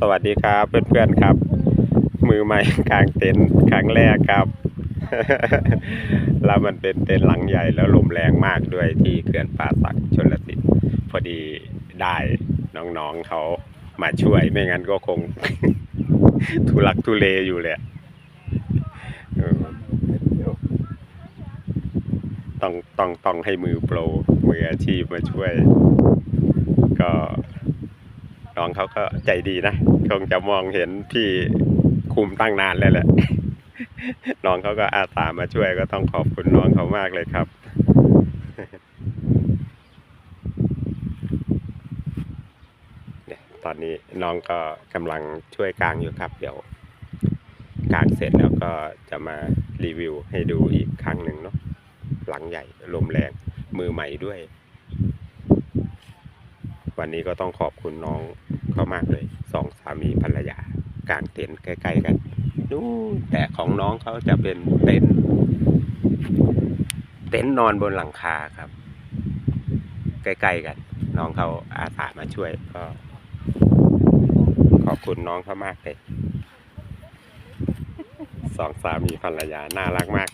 สวัสดีครับเพื่อนๆครับ มือใหม่กลางเต็นท์ครั้งแรกครับ แล้วมันเป็นเต็นท์หลังใหญ่แล้วลมแรงมากด้วยที่เขื่อนป่าสักชนลสิทธิ์พอดีได้น้องๆเขามาช่วยไม่งั้นก็คง ทุลักทุเลอยู่แหละต้องต้องต้องให้มือโปรมืออาชีพมาช่วย ก็ น้องเขาก็ใจดีนะคงจะมองเห็นพี่คุมตั้งนานแล้วแหละ น้องเขาก็อาสามาช่วยก็ต้องขอบคุณน้องเขามากเลยครับเนี่ยตอนนี้น้องก็กำลังช่วยกลางอยู่ครับ เดี๋ยวกลางเสร็จแล้วก็จะมารีวิวให้ดูอีกครั้งหนึ่งเนาะหลังใหญ่ลมแรงมือใหม่ด้วย วันนี้ก็ต้องขอบคุณน้องเขามากเลยสองสามีภรรยากางเต็นท์ใกล้ ๆ กันนู่แต่ของน้องเขาจะเป็นเต็นท์เต็นท์นอนบนหลังคาครับ ใกล้ ๆ กัน น้องเขาอาสามาช่วยก็ ขอบคุณน้องเขามากเลยสองสามีภรรยาน่ารักมาก